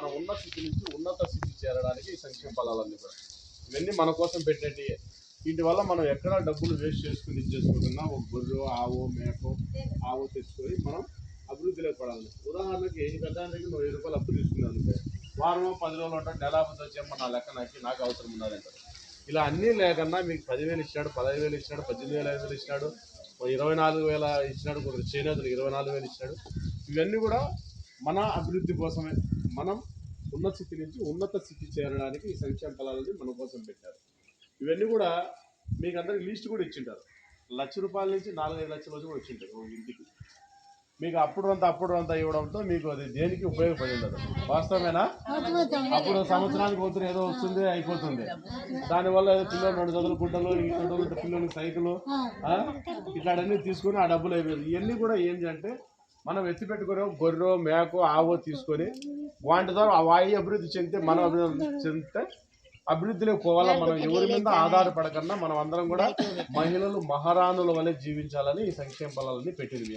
మనం ఉన్న స్థితి నుంచి ఉన్నత స్థితి చేరడానికి ఈ సంక్షేమ ఫలాలన్నీ కూడా. ఇవన్నీ మన కోసం పెట్టేటి వీటి వల్ల మనం ఎక్కడ డబ్బులు వేస్ట్ చేసుకుని ఇది చేసుకోకుండా ఒక గొర్రె ఆవు మేకో ఆవు తెచ్చుకొని మనం అభివృద్ధిలోకి పడాలి. ఉదాహరణకి ఈ పెద్ద నువ్వు వెయ్యి రూపాయలు అప్పు తీసుకున్నాను అనుకో వారం పది రోజులు ఉంటా నెల వచ్చేమో నా లెక్క నాకు నాకు అవసరం ఉన్నదంటారు ఇలా అన్నీ లేకన్నా మీకు పదివేలు ఇచ్చినాడు పదహైదు వేలు ఇచ్చినాడు పద్దెనిమిది వేల ఐదు వేలు ఇచ్చినాడు ఇరవై నాలుగు వేల ఇచ్చినాడు కొందరు చేనేతలు ఇరవై నాలుగు వేలు ఇచ్చినాడు ఇవన్నీ కూడా మన అభివృద్ధి కోసమే మనం ఉన్నత స్థితి నుంచి ఉన్నత స్థితి చేరడానికి ఈ సంక్షేమ ఫలాలని మన కోసం పెట్టారు. ఇవన్నీ కూడా మీకు అందరికి లిస్ట్ కూడా ఇచ్చింటారు. లక్ష రూపాయల నుంచి నాలుగైదు లక్షల వరకు కూడా ఇచ్చింటారు ఒక ఇంటికి. మీకు అప్పుడు అంతా అప్పుడు అంతా ఇవ్వడంతో మీకు అది దేనికి ఉపయోగపడి ఉండదు వాస్తవమేనా? అప్పుడు సంవత్సరానికి పోతున్న ఏదో వస్తుంది అయిపోతుంది. దానివల్ల ఏదో పిల్లలు రెండు ఈ గుడ్డలు పిల్లలకి సైకిల్ ఇట్లాంటివన్నీ తీసుకొని ఆ డబ్బులు అయిపోయింది. ఇవన్నీ కూడా ఏంటి అంటే మనం ఎత్తి పెట్టుకునే గొర్రె మేకో ఆవో తీసుకొని వాటి ద్వారా ఆ వాయి అభివృద్ధి చెందితే మనం అభివృద్ధి చెందితే అభివృద్ధిలోకి పోవాలా మనం ఎవరి మీద ఆధారపడకుండా మనం అందరం కూడా మహిళలు మహారాణుల వలె జీవించాలని ఈ సంక్షేమ బలాలని పెట్టింది